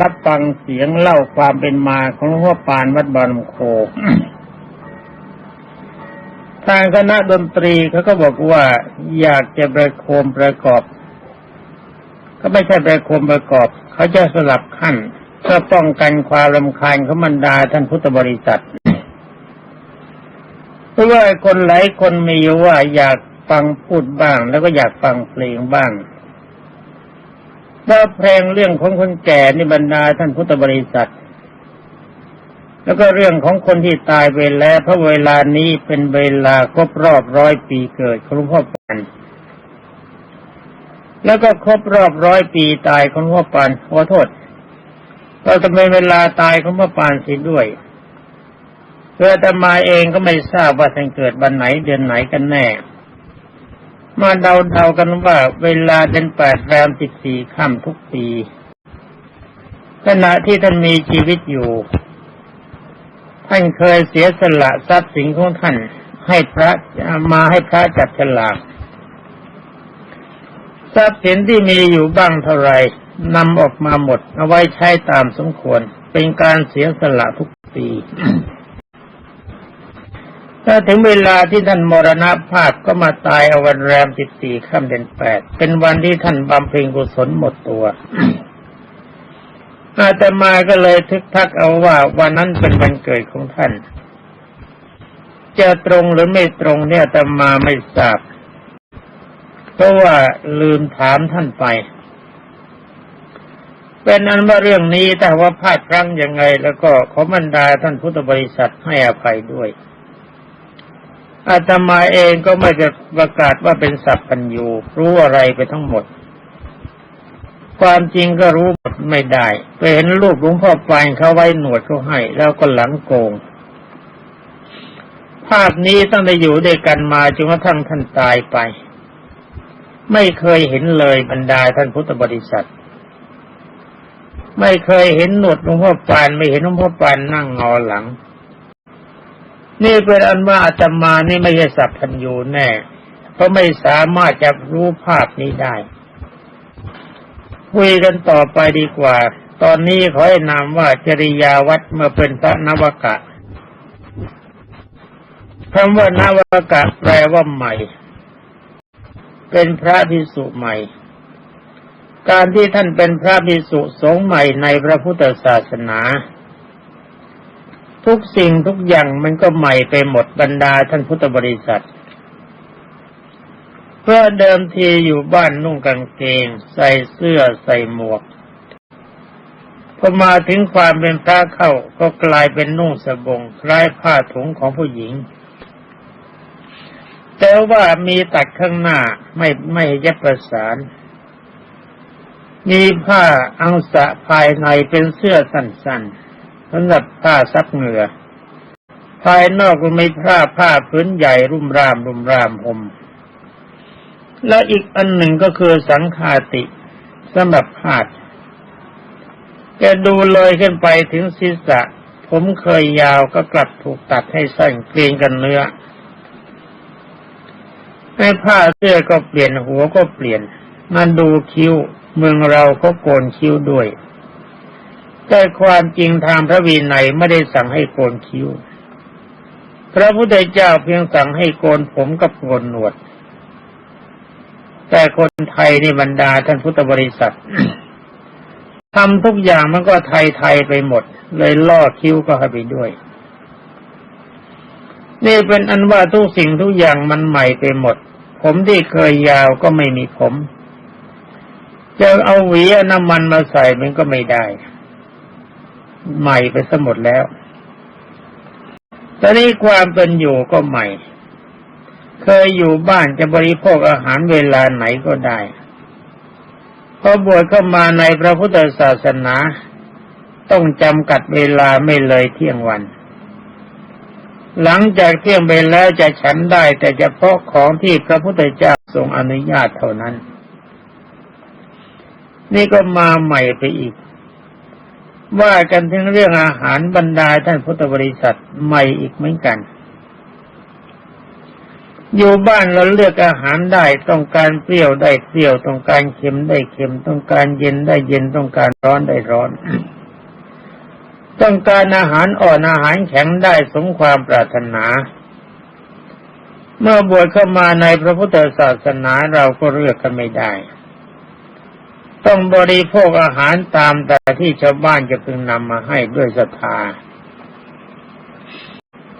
รับฟังเสียงเล่าความเป็นมาของหลวงพ่อปานวัดบางลำโคทางคณะดนตรีเขาก็บอกว่าอยากจะประโคมประกอบ ก็ไม่ใช่ประโคมประกอบ เขาจะสลับขั้นเพื่อป้องกันความรำคาญของบรรดาท่านพุทธบริษัทเพราะว่าคนหลายคนมีว่าอยากฟังพูดบ้าง แล้วก็อยากฟังเพลงบ้าง ถ้าเพลงเรื่องของคนแก่นี่บรรดาท่านพุทธบริษัท แล้วก็เรื่องของคนที่ตายไปแล้วเพราะเวลานี้เป็นเวลาครบรอบร้อยปีเกิดของหลวงพ่อปานแล้วก็ครบรอบร้อยปีตายของหลวงพ่อปานขอโทษเราจะเป็นเวลาตายของหลวงพ่อปานสียด้วยเพื่อแต่มาเองก็ไม่ทราบว่าท่านเกิดวันไหนเดือนไหนกันแน่ มาเดาๆกันว่าเวลาเดือนแปดแรมสิบสี่ค่ำทุกปีขณะที่ท่านมีชีวิตอยู่ ท่านเคยเสียสละทรัพย์สินของท่าน ให้พระมาให้พระจับฉลากทรัพย์สินที่มีอยู่บ้างเท่าไรนำออกมาหมด เอาไว้ใช้ตามสมควร เป็นการเสียสละทุกปี ถ้าถึงเวลาที่ท่านมรณภาพก็มาตายเอาวันแรมสิบสี่ค่ำเดือนแปดเป็นวันที่ท่านบำเพ็ญกุศลหมดตัวอาตมาก็เลยทึกทักเอาว่าวันนั้นเป็นวันเกิดของท่าน จะตรงหรือไม่ตรงเนี่ยอาตมาไม่ทราบ เพราะว่าลืมถามท่านไป เป็นนั้นว่าเรื่องนี้แต่ว่าพลาดพลั้งยังไง แล้วก็ขอบรรดาท่านพุทธบริษัทให้อภัยด้วย อาตมาเองก็ไม่จะประกาศว่าเป็นสัพพัญญูรู้อะไรไปทั้งหมด ความจริงก็รู้หมดไม่ได้ไปเห็นรูปหลวงพ่อปานเขาไว้หนวดเขาให้ แล้วก็หลังโกง ภาพนี้ตั้งแต่อยู่ด้วยกันมาจนกระทั่งท่านตายไป ไม่เคยเห็นเลยบรรดาท่านพุทธบริษัท ไม่เคยเห็นหนวดหลวงพ่อปานไม่เห็นหลวงพ่อปานนั่งงอหลัง นี่เป็นอันว่าอาตมานี่ไม่ใช่สัพพัญญูแน่ เพราะไม่สามารถจะรู้ภาพนี้ได้ คุยกันต่อไปดีกว่า ตอนนี้ขอให้นามว่าจริยาวัดเมื่อเป็นพระนวกะคำว่านวกะแปลว่าใหม่ เป็นพระภิกษุใหม่ การที่ท่านเป็นพระภิกษุสงฆ์ใหม่ในพระพุทธศาสนา ทุกสิ่งทุกอย่างมันก็ใหม่ไปหมดบรรดาท่านพุทธบริษัท เพื่อเดิมทีอยู่บ้านนุ่งกางเกง ใส่เสื้อใส่หมวกพอมาถึงความเป็นพระเข้าก็กลายเป็นนุ่งสบงคล้ายผ้าถุงของผู้หญิง แต่ว่ามีตัดข้างหน้าไม่ไม่ย็บประสาน มีผ้าอังสะภายในเป็นเสื้อสั้นๆ สำหรับผ้าซับเหงื่อ ภายนอกก็ไมีผ้าผ้าพื้นใหญ่รุ่มรามรุ่มรามห่มแล้วอีกอันหนึ่งก็คือสังคาติสำหรับพาดแกดูเลยขึ้นไปถึงศีรษะ ผมเคยยาวก็กลับถูกตัดให้สั้นเกลียงกันเนื้อให้ผ้าเสื้อก็เปลี่ยนหัวก็เปลี่ยน มันดูคิ้ว เมืองเราก็โกนคิ้วด้วย แต่ความจริงทางพระวีนัยไม่ได้สั่งให้โกนคิ้ว พระพุทธเจ้าเพียงสั่งให้โกนผมกับโกนหนวด แต่คนไทยนี่บรรดาท่านพุทธบริษัททำทุกอย่างมันก็ไทยไทยไปหมด เลยล่อคิ้วก็ให้ไปด้วย นี่เป็นอันว่าทุกสิ่งทุกอย่างมันใหม่ไปหมด ผมที่เคยยาวก็ไม่มีผม จะเอาหวีอน้ำมันมาใส่มันก็ไม่ได้ ใหม่ไปซะหมดแล้ว ตอนนี้ความเป็นอยู่ก็ใหม่ เคยอยู่บ้านจะบริโภคอาหารเวลาไหนก็ได้พอบวชเข้ามาในพระพุทธศาสนา ต้องจำกัดเวลาไม่เลยเที่ยงวัน หลังจากเที่ยงไปแล้วจะฉันได้แต่เฉพาะของที่พระพุทธเจ้าทรงอนุญาตเท่านั้น นี่ก็มาใหม่ไปอีก ว่ากันถึงเรื่องอาหารบรรดาท่านพุทธบริษัทใหม่อีกเหมือนกัน อยู่บ้านเราเลือกอาหารได้ต้องการเปรี้ยวได้เปรี้ยวต้องการเค็มได้เค็มต้องการเย็นได้เย็นต้องการร้อนได้ร้อน ต้องการอาหารอ่อนอาหารแข็งได้สมความปรารถนา เมื่อบวชเข้ามาในพระพุทธศาสนาเราก็เลือกกันไม่ได้ ต้องบริโภคอาหารตามแต่ที่ชาวบ้านจะพึงนำมาให้ด้วยศรัทธา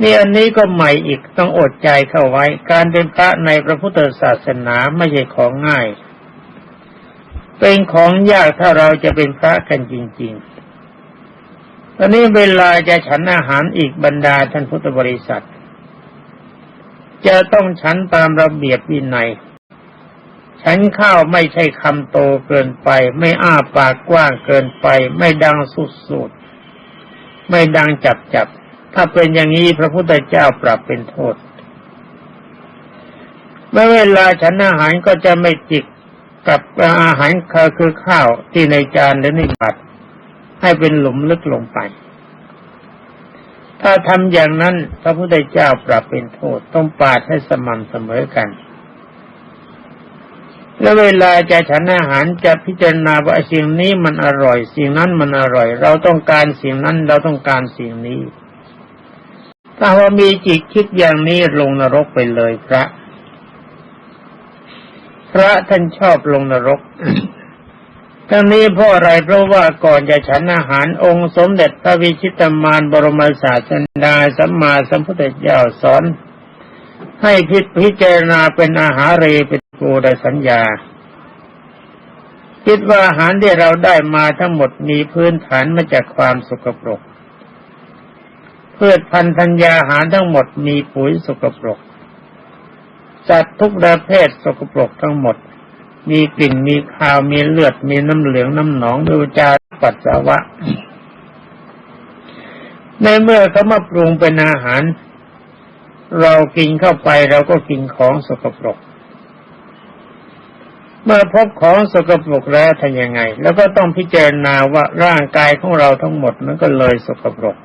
นี่อันนี้ก็ใหม่อีกต้องอดใจเข้าไว้ การเป็นพระในพระพุทธศาสนาไม่ใช่ของง่าย เป็นของยากถ้าเราจะเป็นพระกันจริง ๆ ตอนนี้เวลาจะฉันอาหารอีกบรรดาท่านพุทธบริษัท จะต้องฉันตามระเบียบวินัย ฉันข้าวไม่ใช่คำโตเกินไป ไม่อ้าปากกว้างเกินไป ไม่ดังสุดๆไม่ดังจับจับ ถ้าเป็นอย่างนี้พระพุทธเจ้าปรับเป็นโทษเมื่อเวลาฉันอาหารก็จะไม่จิกกับอาหารคือข้าวที่ในจานหรือในบัตรให้เป็นหลุมลึกลงไป ถ้าทำอย่างนั้น พระพุทธเจ้าปรับเป็นโทษต้องปาดให้สม่ำเสมอกัน แล้วเวลาจะฉันอาหารจะพิจารณาว่าสิ่งนี้มันอร่อย สิ่งนั้นมันอร่อย เราต้องการสิ่งนั้นเราต้องการสิ่งนี้ ถ้าว่ามีจิตคิดอย่างนี้ลงนรกไปเลยพระ พระท่านชอบลงนรกทั้งนี้เพราะอะไรเพราะว่าก่อนจะฉันอาหารองค์สมเด็จพระวิชิตามานบรมศาสดาสัมมาสัมพุทธเจ้าสอน ให้พิพิจารณาเป็นอาหารเรเป็นกูดสัญญา คิดว่าอาหารที่เราได้มาทั้งหมดมีพื้นฐานมาจากความสกปรกพืชพันธัญญาหารทั้งหมดมีปุ๋ยสกปรกสัตว์ทุกประเภทสกปรกทั้งหมด มีกลิ่นมีคาวมีเลือดมีน้ำเหลืองน้ำหนองมีจาปัสสาวะ ในเมื่อเขามาปรุงเป็นอาหาร เรากินเข้าไปเราก็กินของสกปรก เมื่อพบของสกปรกแล้วทำยังไง แล้วก็ต้องพิจารณาว่าร่างกายของเราทั้งหมดมันก็เลยสกปรก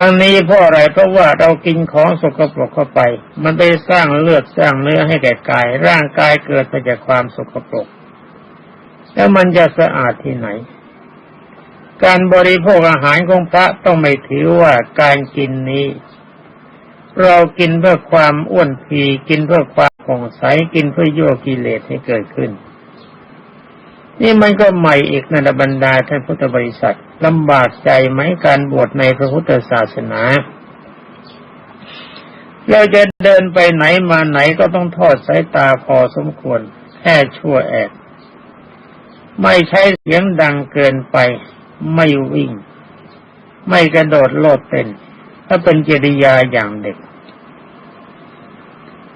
ทั้งนี้เพราะอะไรเพราะว่าเรากินของสกปรกเข้าไป มันไปสร้างเลือดสร้างเนื้อให้แก่กาย ร่างกายเกิดมาจากความสกปรก แล้วมันจะสะอาดที่ไหน การบริโภคอาหารของพระต้องไม่ถือว่าการกินนี้ เรากินเพื่อความอ้วนพีกินเพื่อความผ่องใสกินเพื่อโยกิเลสให้เกิดขึ้น นี่มันก็ใหม่อีกในบรรดาท่านพุทธบริษัทลำบากใจไหมการบวชในพระพุทธศาสนาเราจะเดินไปไหนมาไหนก็ต้องทอดสายตาพอสมควรแค่ชั่วแอกไม่ใช้เสียงดังเกินไป ไม่วิ่ง ไม่กระโดดโลดเต้น ถ้าเป็นจริยาอย่างเด็ก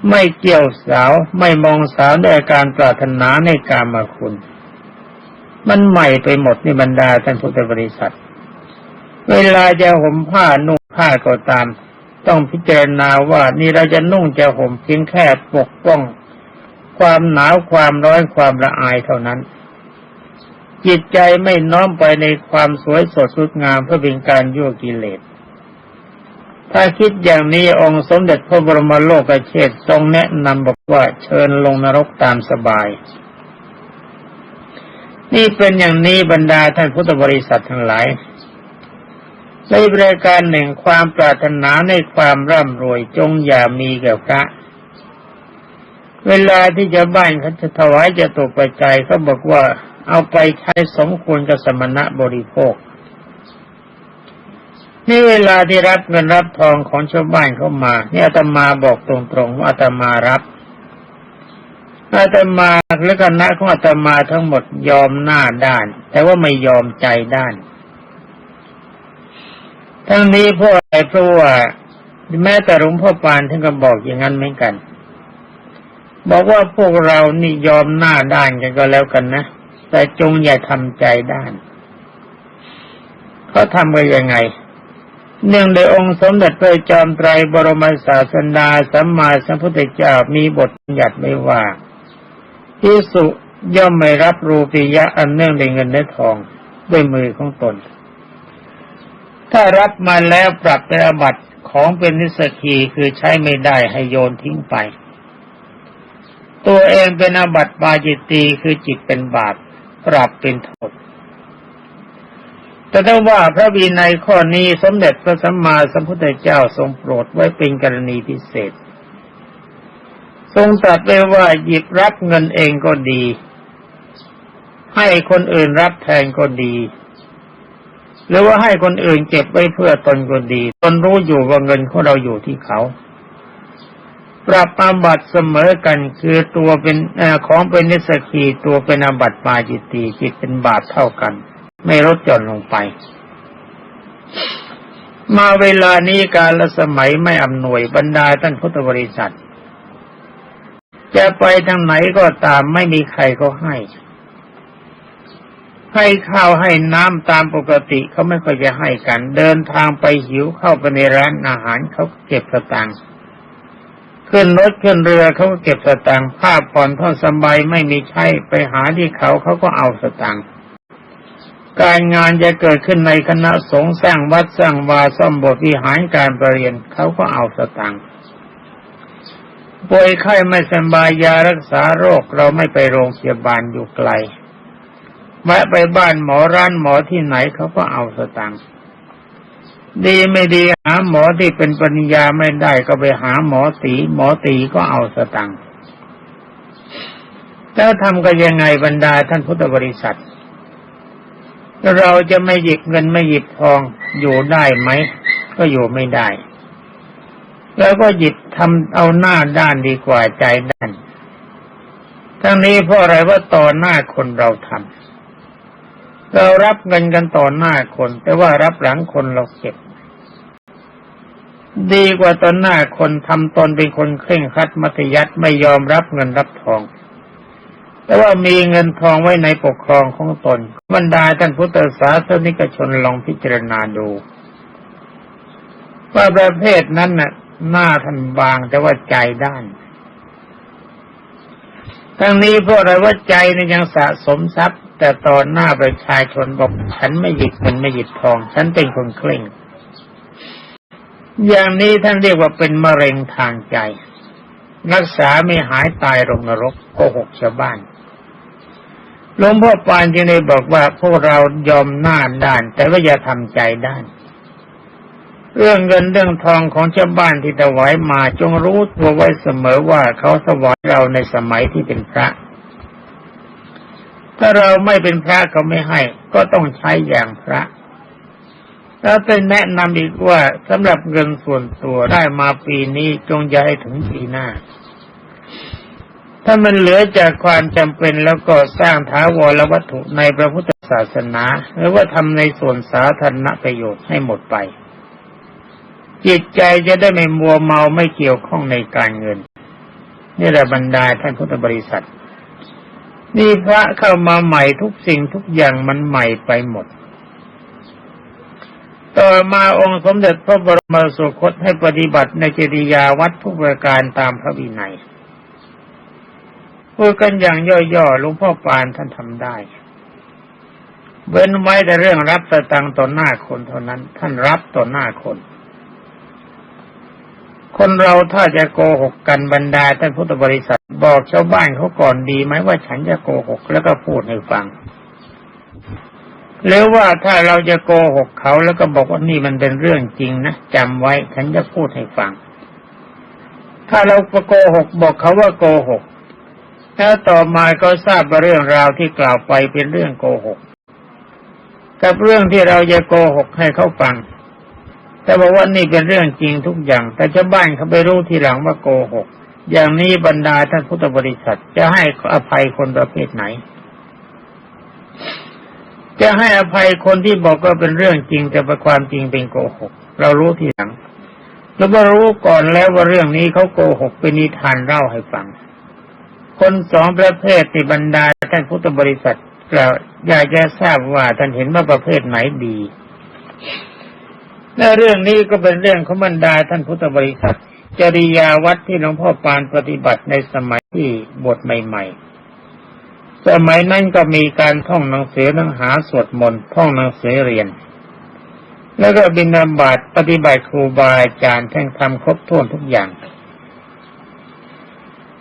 ไม่เกี่ยวสาวไม่มองสาวด้วยการปรารถนาในการมาคุณ มันใหม่ไปหมดในบรรดาท่านพุทธบริษัท เวลาจะห่มผ้านุ่งผ้าก็ตาม ต้องพิจารณาว่านี่เราจะนุ่งจะห่มเพียงแค่ปกป้อง ความหนาวความร้อนความละอายเท่านั้นจิตใจไม่น้อมไปในความสวยสดงดงามเพื่อเป็นการยั่วกิเลส ถ้าคิดอย่างนี้องค์สมเด็จพระบรมโลกเชษทรงแนะนำบอกว่าเชิญลงนรกตามสบาย นี่เป็นอย่างนี้บรรดาท่านพุทธบริษัททั้งหลายในบริการหนึ่งความปรารถนาในความร่ำรวยจงอย่ามีแก่พระ เวลาที่จะบ้านเขาจะถวายจะตกไปใจเขาบอกว่าเอาไปใช้สมควรกับสมณะบริโภค นี่เวลาที่รับเงินรับทองของชาวบ้านเข้ามา เนี่ยอาตมาบอกตรงๆว่าอาตมารับอาตมาและคณะของอาตมาทั้งหมดยอมหน้าด้าน แต่ว่าไม่ยอมใจด้าน ทั้งนี้เพราะอะไรเพราะว่าแม้แต่หลวงพ่อปานท่านก็บอกอย่างนั้นเหมือนกัน บอกว่าพวกเรานี่ยอมหน้าด้านกันก็แล้วกันนะแต่จงอย่าทำใจด้านเขาทำกันยังไง เนื่องในองค์สมเด็จพระจอมไตรบรมศาสดาสัมมาสัมพุทธเจ้ามีบทบัญญัติไม่ว่าพิสุย่อมไม่รับรูปียะอันเนื่องในเงินและทองด้วยมือของตน ถ้ารับมาแล้วปรับเป็นอาบัติของเป็นนิสกีคือใช้ไม่ได้ให้โยนทิ้งไป ตัวเองเป็นอาบัติปาจิตตีคือจิตเป็นบาปปรับเป็นโทษ แต่ถ้าว่าพระวินัยข้อนี้สมเด็จพระสัมมาสัมพุทธเจ้าทรงโปรดไว้เป็นกรณีพิเศษ ทรงตรัสไว้ว่าหยิบรับเงินเองก็ดี ให้คนอื่นรับแทนก็ดี หรือว่าให้คนอื่นเก็บไว้เพื่อตนก็ดี ตนรู้อยู่ว่าเงินของเราอยู่ที่เขาปรับอาบัติเสมอกันคือตัวเป็นอของเป็นนิสกีตัวเป็นอาบัติปาจิตีจิตเป็นบาปเท่ากัน ไม่ลดหย่อนลงไป มาเวลานี้การละสมัยไม่อำนวยบรรดาท่านพุทธบริษัท จะไปทางไหนก็ตามไม่มีใครเขาให้ ให้ข้าวให้น้ำตามปกติเขาไม่ค่อยจะให้กัน เดินทางไปหิวเข้าไปในร้านอาหารเขาเก็บสตางค์ขึ้นรถขึ้นเรือเขาก็เก็บสตางค์ผ้าผ่อนท่อสบายไม่มีใช้ไปหาที่เขาเขาก็เอาสตางค์ การงานจะเกิดขึ้นในคณะสงฆ์สร้างวัดสร้างวาซ่อมโบสถ์วิหารการประเรียนเขาก็เอาสตางค์ป่วยไข้ไม่สบายยารักษาโรคเราไม่ไปโรงพยาบาลอยู่ไกลแวะไปบ้านหมอร้านหมอที่ไหนเขาก็เอาสตางค์ดีไม่ดีหาหมอที่เป็นปัญญาไม่ได้ก็ไปหาหมอตีหมอตีก็เอาสตังค์แล้วทำกันยังไงบรรดาท่านพุทธบริษัท เราจะไม่หยิบเงินไม่หยิบทองอยู่ได้ไหม ก็อยู่ไม่ได้ แล้วก็หยิบทำเอาหน้าด้านดีกว่าใจด้านทั้งนี้เพราะอะไรว่าต่อหน้าคนเราทำเรารับเงินกันต่อหน้าคน แต่ว่ารับหลังคนเราเก็บ ดีกว่าตอนหน้าคนทำตนเป็นคนเคร่งครัดมัธยัติไม่ยอมรับเงินรับทอง แต่ว่ามีเงินทองไว้ในปกครองของตน บรรดาท่านพุทธศาสนิกชนลองพิจารณาดู ว่าประเภทนั้นน่ะ หน้าท่านบางแต่ว่าใจด้าน ทั้งนี้เพราะอะไรว่าใจเนี่ยยังสะสมทรัพย์ แต่ตอนหน้าประชาชนบอกฉันไม่หยิบเงินไม่หยิบทอง ฉันเป็นคนเคร่ง อย่างนี้ท่านเรียกว่าเป็นมะเร็งทางใจรักษาไม่หายตายลงนรกโกหกชาวบ้าน หลวงพ่อปานจึงได้บอกว่าพวกเรายอมหน้าด้าน แต่ว่าอย่าทำใจด้าน เรื่องเงินเรื่องทองของชาบ้านที่ถวายมาจงรู้ตัวไว้เสมอว่าเขาถวายเราในสมัยที่เป็นพระ ถ้าเราไม่เป็นพระเขาไม่ให้ ก็ต้องใช้อย่างพระแล้วเป็นแนะนำอีกว่าสำหรับเงินส่วนตัวได้มาปีนี้จงอย่าให้ถึงปีหน้า ถ้ามันเหลือจากความจำเป็นแล้วก็สร้างถาวรวัตถุในพระพุทธศาสนา หรือว่าทำในส่วนสาธารณประโยชน์ให้หมดไป จิตใจจะได้ไม่มัวเมาไม่เกี่ยวข้องในการเงิน นี่แหละบรรดาท่านพุทธบริษัท นี่พระเข้ามาใหม่ทุกสิ่งทุกอย่างมันใหม่ไปหมด ต่อมาองค์สมเด็จพระบรมสุคตให้ปฏิบัติในจริยาวัดทุกประการตามพระวินัย พูดกันอย่างย่อๆหลวงพ่อปานท่านทำได้ เว้นไว้แต่เรื่องรับสตังต่อหน้าคนเท่านั้น ท่านรับต่อหน้าคน คนเราถ้าจะโกหกกันบรรดาท่านพุทธบริษัทบอกชาวบ้านเขาก่อนดีไหมว่าฉันจะโกหกแล้วก็พูดให้ฟังหรือว่าถ้าเราจะโกหกเขาแล้วก็บอกว่านี่มันเป็นเรื่องจริงนะจำไว้ฉันจะพูดให้ฟัง ถ้าเราโกหกบอกเขาว่าโกหก แล้วต่อมาก็ทราบว่าเรื่องราวที่กล่าวไปเป็นเรื่องโกหก กับเรื่องที่เราจะโกหกให้เขาฟัง แต่บอกว่านี่เป็นเรื่องจริงทุกอย่าง แต่ชาวบ้านเขาไปรู้ทีหลังว่าโกหก อย่างนี้บรรดาท่านพุทธบริษัทจะให้อภัยคนประเภทไหน จะให้อภัยคนที่บอกว่าเป็นเรื่องจริงแต่ประความจริงเป็นโกหก เรารู้ทีหลังแล้วก็รู้ก่อนแล้วว่าเรื่องนี้เขาโกหกเป็นนิทานเล่าให้ฟัง คนสองประเภทที่บรรดาท่านพุทธบริษัทกล่าวอยากจะทราบว่าท่านเห็นว่าประเภทไหนดีและเรื่องนี้ก็เป็นเรื่องของบรรดาท่านพุทธบริษัท จริยาวัดที่หลวงพ่อปานปฏิบัติในสมัยที่บทใหม่ ๆ สมัยนั้นก็มีการท่องหนังสือหนังหาสวดมนต์ท่องหนังสือเรียน แล้วก็บินาบาตปฏิบัติครูบาอาจารย์แท่งทำครบถ้วนทุกอย่าง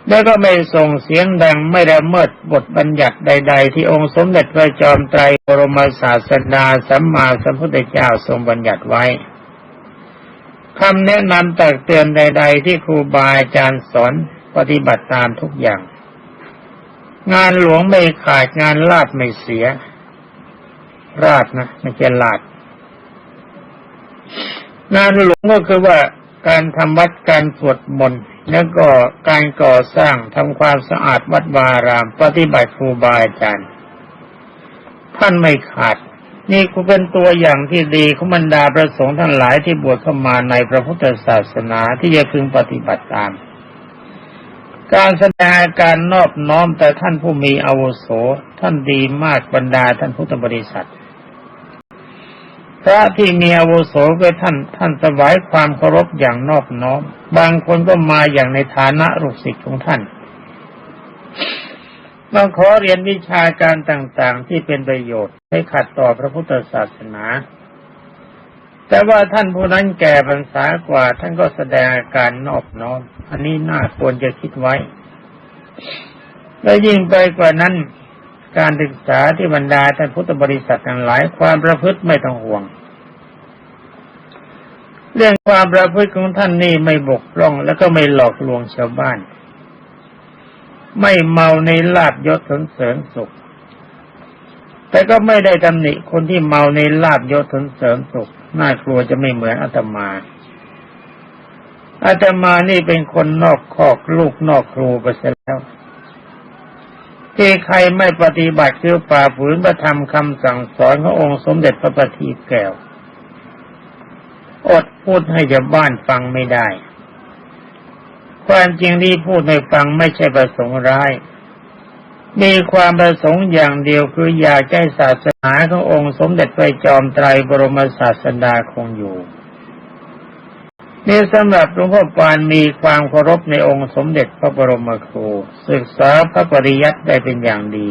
แล้วก็ไม่ส่งเสียงดังไม่ละเมิดบทบัญญัติใด ๆ ที่องค์สมเด็จพระจอมไตรบรมศาสดาสัมมาสัมพุทธเจ้าทรงบัญญัติไว้คำแนะนำตักเตือนใด ๆ ที่ครูบาอาจารย์สอนปฏิบัติตามทุกอย่าง งานหลวงไม่ขาดงานลาดไม่เสีย ราดนะไม่ใช่ลาด งานหลวงก็คือว่าการทำวัดการสวดมนต์ แล้วก็การก่อสร้างทำความสะอาดวัดวาราม ปฏิบัติครูบาอาจารย์ ท่านไม่ขาด นี่กูเป็นตัวอย่างที่ดีของบรรดาประสงค์ทั้งหลายที่บวชเข้ามาในพระพุทธศาสนาที่จะพึงปฏิบัติตาม การแสดงอาการนอบน้อมแต่ท่านผู้มีอาวุโส ท่านดีมากบรรดาท่านพุทธบริษัท พระที่มีอาวุโสก็ท่านท่านถวายความเคารพอย่างนอบน้อม บางคนก็มาอย่างในฐานะลูกศิษย์ของท่านมาขอเรียนวิชาการต่างๆ ที่เป็นประโยชน์ให้ขัดต่อพระพุทธศาสนา แต่ว่าท่านผู้นั้นแก่พรรษากว่า ท่านก็แสดงอาการนอบน้อม อันนี้น่าควรจะคิดไว้ และยิ่งไปกว่านั้น การศึกษาที่บรรดาท่านพุทธบริษัททั้งหลายความประพฤติไม่ต้องห่วง เรื่องความประพฤติของท่านนี่ไม่บกพร่องแล้วก็ไม่หลอกลวงชาวบ้าน ไม่เมาในลาบยศสนเสริญสุข แต่ก็ไม่ได้ตำหนิคนที่เมาในลาบยศสนเสริญสุขน่ากลัวจะไม่เหมือนอาตมาอาตมานี่เป็นคนนอกคอกลูกนอกครูไปเสียแล้ว ที่ใครไม่ปฏิบัติคือฝ่าฝืนพระธรรมคำสั่งสอนขององค์สมเด็จพระปฏิแก้ว อดพูดให้ชาวบ้านฟังไม่ได้ ความจริงที่พูดให้ฟังไม่ใช่ประสงค์ร้าย มีความประสงค์อย่างเดียวคืออยากให้ศาสนาขององค์สมเด็จพระจอมไตรบรมศาสดาคงอยู่ นี่สำหรับหลวงพ่อปานมีความเคารพในองค์สมเด็จพระบรมครูศึกษาพระปริยัติได้เป็นอย่างดี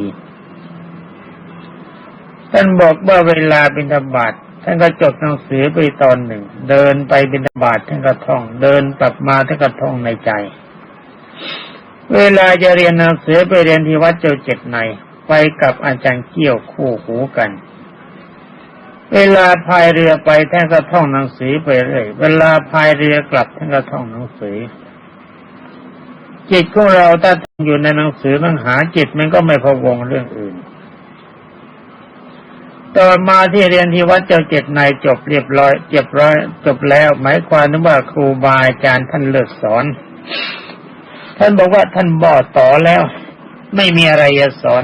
ท่านบอกว่าเวลาบิณฑบาตท่านก็จดหนังสือไปตอนหนึ่ง เดินไปบิณฑบาตท่านก็ท่อง เดินกลับมาท่านก็ท่องในใจ เวลาจะเรียนหนังสือไปเรียนที่วัดเจ้าเจ็ดในไปกับอาจารย์เกี่ยวคู่หูกัน เวลาพายเรือไปท่านก็ท่องหนังสือไปเรื่อยเวลาพายเรือกลับท่านก็ท่องหนังสือ จิตของเราถ้าอยู่ในหนังสือมันหาจิตมันก็ไม่พะวงเรื่องอื่นต่อมาที่เรียนที่วัดเจ้าเจ็ดนายจบเรียบร้อยเจ็บร้อยจบแล้ว หมายความว่าครูบาอาจารย์ท่านเลิกสอน ท่านบอกว่าท่านบอดต่อแล้ว ไม่มีอะไรจะสอน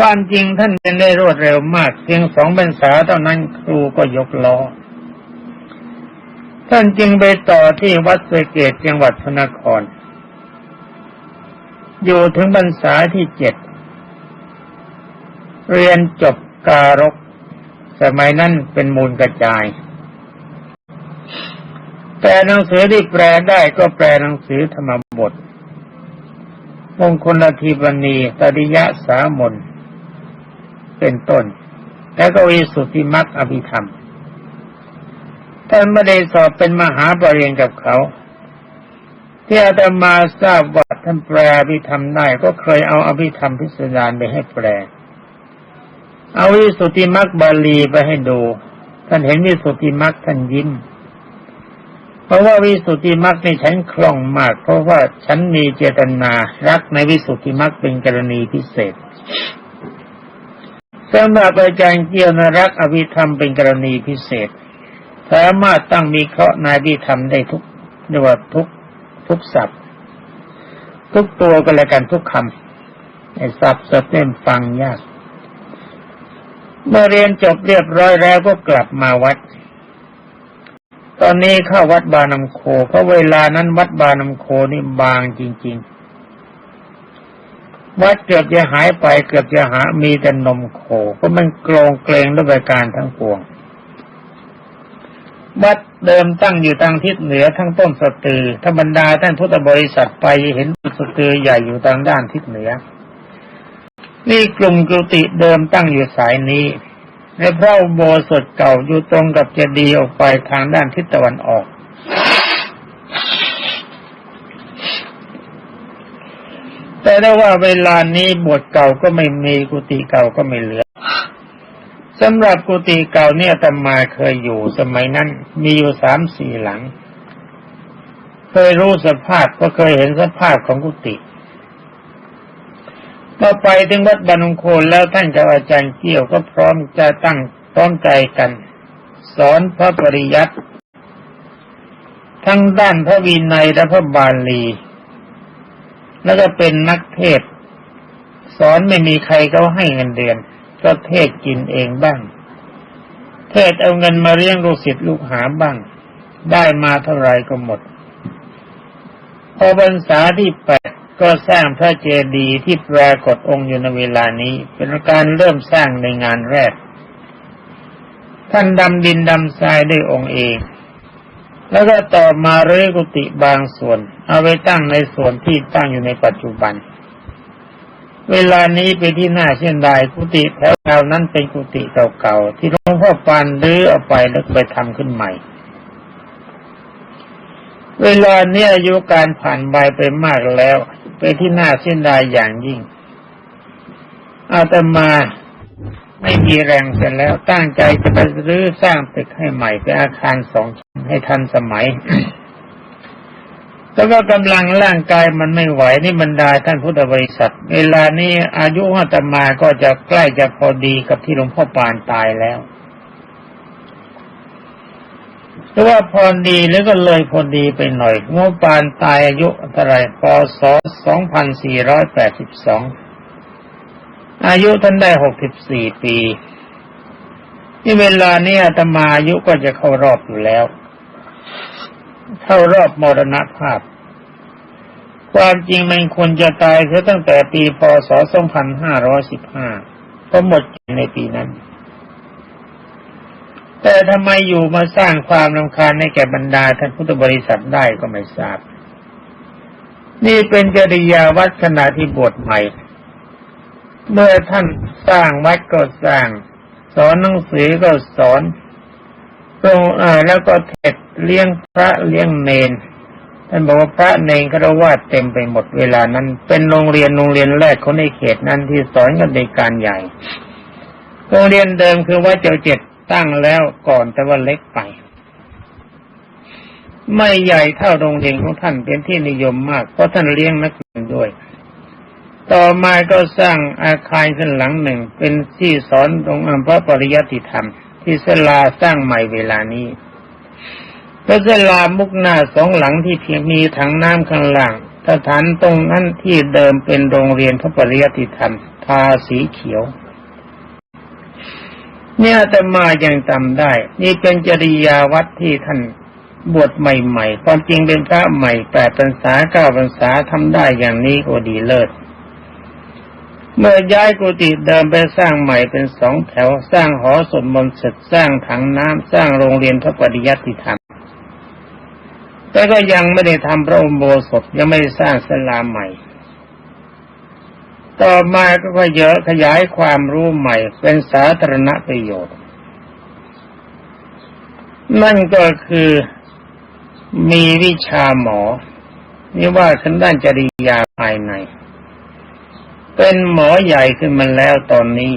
ความจริงท่านเป็นได้รวดเร็วมากเพียงสองพรรษาเท่านั้นครูก็ยกล้อ ท่านจึงไปต่อที่วัดเสเกตจังหวัดพระนคร อยู่ถึงพรรษาที่เจ็ด เรียนจบการก สมัยนั้นเป็นมูลกระจาย แต่หนังสือที่แปลได้ก็แปลหนังสือธรรมบทมงคลทีปณีตริยะสามน เป็นต้น แล้วก็วิสุทธิมรรคอภิธรรม ท่านไม่ได้สอบเป็นมหาปรริญญากับเขา ที่อาตมาทราบว่าท่านแปลอภิธรรมได้ก็เคยเอาอภิธรรมพิสดารไปให้แปล เอาวิสุทธิมรรคบาลีไปให้ดู ท่านเห็นวิสุทธิมรรคท่านยิ้มเพราะว่าวิสุทธิมรรคในฉันคล่องมาก เพราะว่าฉันมีเจตนารักในวิสุทธิมรรคเป็นกรณีพิเศษ สำหรับอาจารย์เกี่ยวนรักอภิธรรมเป็นกรณีพิเศษ สามารถตั้งมีเคราะห์นายพิธรรมได้ทุกเรียกว่าทุกทุกศัพท์ ทุกตัวก็แล้วกันทุกคำไอ้ศัพท์ศัพท์เนี่ยฟังยาก เมื่อเรียนจบเรียบร้อยแล้วก็กลับมาวัด ตอนนี้เข้าวัดบานำโคเพราะเวลานั้นวัดบานำโคนี่บางจริง ๆ วัดเกือบจะหายไปเกือบจะหามีแต่นมโคเพราะมันโกรงเกรงด้วยการทั้งปวง วัดเดิมตั้งอยู่ทางทิศเหนือทั้งต้นสตือธรรมดาท่านพุทธบริษัทไปเห็นสตือใหญ่อยู่ทางด้านทิศเหนือ นี่กลุ่มกุฏิเดิมตั้งอยู่สายนี้และพระโบสถเก่าอยู่ตรงกับเจดีย์ออกไปทางด้านทิศตะวันออก แต่ได้ว่าเวลานี้บสถ์เก่าก็ไม่มีกุฏิเก่าก็ไม่เหลือสำหรับกุฏิเก่าเนี่ยตมาเคยอยู่สมัยนั้น มีอยู่สามสี่หลัง เคยรู้สภาพก็เคยเห็นสภาพของกุฏิเมื่อไปถึงวัดบรรณโคนแล้วท่านกับอาจารย์เกี่ยวก็พร้อมจะตั้งพร้อมใจกัน สอนพระปริยัติทั้งด้านพระวินัยและพระบาลี แล้วก็เป็นนักเทศ สอนไม่มีใครเขาให้เงินเดือน ก็เทศกินเองบ้าง เทศเอาเงินมาเลี้ยงลูกศิษย์ลูกหาบ้าง ได้มาเท่าไรก็หมด พอพรรษาที่แปดก็สร้างพระเจดีย์ที่ปรากฏองค์อยู่ในเวลานี้ เป็นการเริ่มสร้างในงานแรก ท่านดำดินดำทรายด้วยองค์เอง แล้วก็ต่อมาเรือกุฏิบางส่วน เอาไว้ตั้งในส่วนที่ตั้งอยู่ในปัจจุบัน เวลานี้ไปนที่หน้าเช่นใดกุฏิแถวแถวนั้นเป็นกุฏิเก่าๆที่หลวงพ่อปานรื้อเอาไปแล้วไปทำขึ้นใหม่ เวลานี้อายุการผ่านไปไปมากแล้ว ไปนที่น่าเส้นใดอย่างยิ่งอาตมา ไม่มีแรงเสร็จแล้วตั้งใจจะไปรื้อสร้างตึกให้ใหม่เป็นอาคารสองชั้นให้ทันสมัย แต่ว่ากำลังร่างกายมันไม่ไหวนี่บรรดาท่านพุทธบริษัท เวลานี้อายุอาตมาก็จะใกล้จะพอดีกับที่หลวงพ่อปานตายแล้วแต่ว่าพอดีแล้วก็เลยพอดีไปหน่อยงบปานตายอายุเท่าไรพศ2482อยแปดสิบสอง อายุท่านได้64ปีนี่เวลานี้อาตมาอายุก็จะเข้ารอบอยู่แล้ว เข้ารอบมรณภาพ ความจริงมันควรจะตายเสียตั้งแต่ปีพศ 2515ก็หมดในปีนั้น แต่ทำไมอยู่มาสร้างความรำคาญให้แก่บรรดาท่านพุทธบริษัทได้ก็ไม่ทราบ นี่เป็นจริยาวัดขณะที่บวชใหม่ เมื่อท่านสร้างวัดก็สร้าง สอนหนังสือก็สอนตรงอ่าแล้วก็เทศเลี้ยงพระเลี้ยงเนนท่านบอกว่าพระเนนคารวะเต็มไปหมดเวลานั้น เป็นโรงเรียนโรงเรียนแรกเของในเขตนั้นที่สอนกันในการใหญ่ โรงเรียนเดิมคือวัดเจ้าเจ็ดตั้งแล้วก่อนแต่ว่าเล็กไป ไม่ใหญ่เท่าโรงเรียนของท่านเป็นที่นิยมมาก เพราะท่านเลี้ยงนักเรียนด้วย ต่อมาก็สร้างอาคารขึ้นหลังหนึ่ง เป็นที่สอนตรงอพระปริยติธรรม ที่ศาลาสร้างใหม่เวลานี้พระศาลามุกหน้าสองหลังที่เพียงมีถังน้ำข้างล่างสถานตรงนั้นที่เดิมเป็นโรงเรียนพระปริยติธรรม ทาสีเขียวเนี่ยแต่มายังจำได้ นี่เป็นจริยาวัดที่ท่านบวชใหม่ๆ ความจริงเป็นพระใหม่แปดพรรษาเก้าพรรษาทำได้อย่างนี้ก็ดีเลิศ เมื่อย้ายกุฏิเดิมไปสร้างใหม่เป็นสองแถวสร้างหอสวดมนต์เสร็จสร้างถังน้ำสร้างโรงเรียนพระปริยัติธรรมแต่ก็ยังไม่ได้ทำพระอุโบสถยังไม่ได้สร้างศาลาใหม่ ต่อมาก็เยอะขยายความรู้ใหม่เป็นสาธารณประโยชน์ นั่นก็คือมีวิชาหมอนี่ว่าขึ้นด้านจริยาภายใน เป็นหมอใหญ่ขึ้นมาแล้วตอนนี้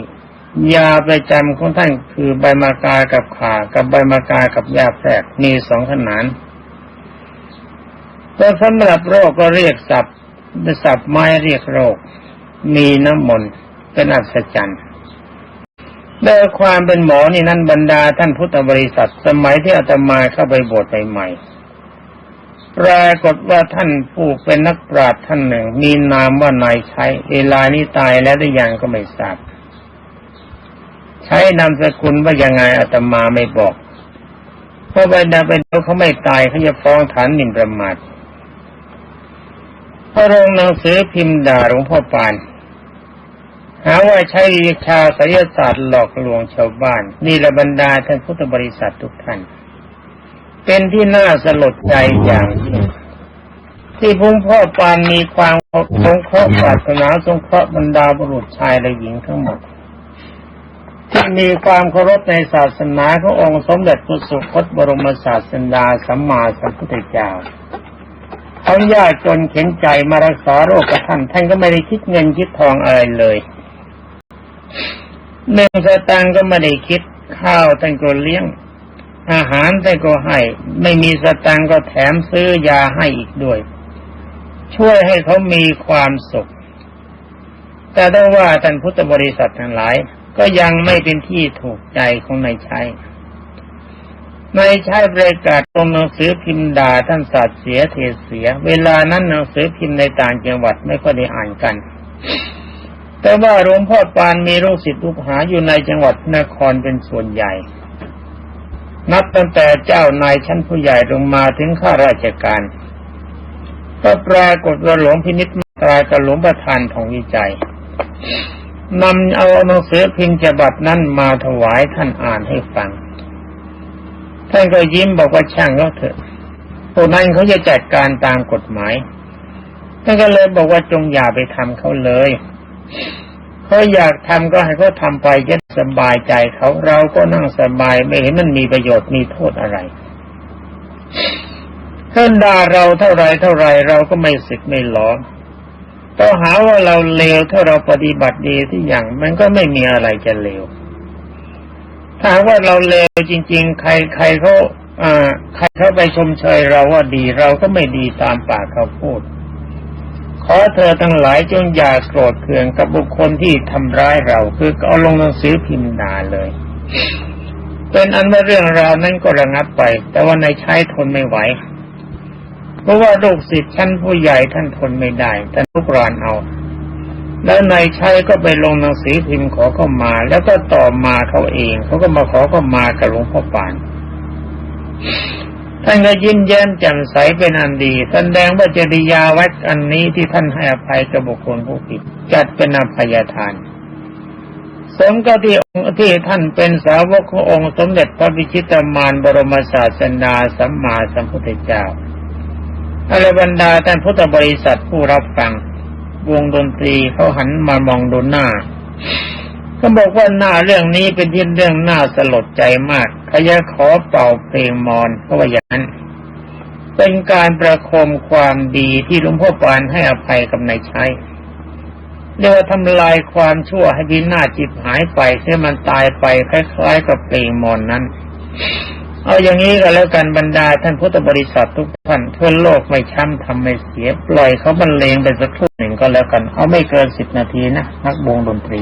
ยาประจำของท่านคือใบมากากับขากับใบมากากับยาแพรกมีสองขนานแต่สำหรับโรคก็เรียกศัพท์ศัพท์ไม้เรียกโรค มีน้ำมนต์เป็นอัศจรรย์โดยความเป็นหมอนี่นั้นบรรดาท่านพุทธบริษัท สมัยที่อาตมาเข้าไปบวชใหม่ๆ ปรากฏว่าท่านผู้เป็นนักปราชญ์ท่านหนึ่ง มีนามว่านายใช้เวลานี้ตายแล้วหรือยังก็ไม่ทราบใช้นามสกุลว่ายังไงอาตมาไม่บอก เพราะบรรดาเป็นเขาไม่ตายเขาจะฟ้องฐานหมิ่นประมาทพระองค์หนังสือพิมพ์ด่าหลวงพ่อปานหาว่าใช้วิชาไสยศาสตร์หลอกลวงชาวบ้าน นี่ละบรรดาท่านพุทธบริษัททุกท่าน เป็นที่น่าสลดใจอย่างยิ่งที่พุงพ่อปานมีความสงเคราะห์ปรารถนาสงเคราะห์บรรดาบุรุษชายและหญิงทั้งหมดที่มีความเคารพในศาสนาขององค์สมเด็จพระสุคตบรมศาสดาสัมมาสัมพุทธเจ้าเขายากจนเข็นใจมารักษาโรคกับท่านท่านก็ไม่ได้คิดเงินคิดทองอะไรเลยหนึ่งสตางค์ก็ไม่ได้คิดข้าวท่านก็เลี้ยง อาหารท่ก็ให้ ไม่มีสตางก็แถมซื้อยาให้อีกด้วย ช่วยให้เขามีความสุข แต่ได้ว่าท่านพุทธบริษัททั้งหลาย ก็ยังไม่เป็นที่ถูกใจของนายชัยนายชัยประกาศตรงหนังสือพิมพ์ด่าท่านศาสตร์เสียเทเสีย เวลานั้นหนังสือพิมพ์ในต่างจังหวัดไม่ก็ได้อ่านกัน แต่ว่าหลวงพ่อปานมีลูกศิษย์ลูกหาอยู่ในจังหวัดนครเป็นส่วนใหญ่ นับตั้งแต่เจ้านายชั้นผู้ใหญ่ลงมาถึงข้าราชการ ก็ปรากฏว่าหลวงพินิจมาตรายกับหลวงประธานของวิจัยนำเอาหนังสือพิมพ์ฉบับนั้นมาถวายท่านอ่านให้ฟัง ท่านก็ยิ้มบอกว่าช่างเขาเถอะพวกนั้นเขาจะจัดการตามกฎหมายท่านก็เลยบอกว่าจงอย่าไปทำเขาเลย เขาอยากทำก็ให้เขาทำไปจะสบายใจเขาเราก็นั่งสบายไม่เห็นมันมีประโยชน์มีโทษอะไรท่านด่าเราเท่าไรเท่าไรเราก็ไม่สึกไม่หลอต้องหาว่าเราเลวถ้าเราปฏิบัติดีที่อย่างมันก็ไม่มีอะไรจะเลวถ้าว่าเราเลวจริง ๆ ใครใครเขาอ่า ใครเขาไปชมเชยเราว่าดีเราก็ไม่ดีตามปากเขาพูด ขอเธอทั้งหลายจงอย่าโกรธเคืองกับบุคคลที่ทำร้ายเรา คือเอาลงหนังสือพิมพ์ด่าเลย เป็นอันว่าเรื่องราวนั้นก็ระงับไป แต่ว่าในใช้ทนไม่ไหว เพราะว่าลูกศิษย์ชั้นผู้ใหญ่ท่านทนไม่ได้ท่านทุกรานเอา แล้วนายชัยก็ไปลงหนังสือพิมพ์ขอเข้ามา แล้วก็ต่อมาเขาเอง เขาก็มาขอเข้ามากับหลวงพ่อปาน ท่านก็ยิ้มแย้มแจ่มใสเป็นอันดีแสดงว่าจริยาวัดอันนี้ที่ท่านให้อภัยกับบุคคลผู้ผิดจัดเป็นอภัยทานสมกับที่องค์ที่ท่านเป็นสาวกขององค์สมเด็จพระบิชิตามานบรมศาสดาสัมมาสัมพุทธเจ้าอรบรรดาท่านพุทธบริษัทผู้รับฟัง วงดนตรีเขาหันมามองดูหน้า ก็บอกว่าหน้าเรื่องนี้เป็นที่เรื่องน่าสลดใจมากขยะขอเป่าเพลงมอนเพราะว่าอย่างนั้น เป็นการประคมความดีที่หลวงพ่อปานให้อภัยกับนายชัยเรียกว่าทำลายความชั่วให้พินาศจิตหายไปให้มันตายไปคล้ายๆกับเพลงมอนนั้น เอาอย่างนี้ก็แล้วกันบรรดาท่านพุทธบริษัททุกท่านทั่วโลกไม่ช้ำทำไม่เสีย ปล่อยเขาบรรเลงไปสักครู่หนึ่งก็แล้วกัน เอาไม่เกินสิบนาทีนะนักวงดนตรี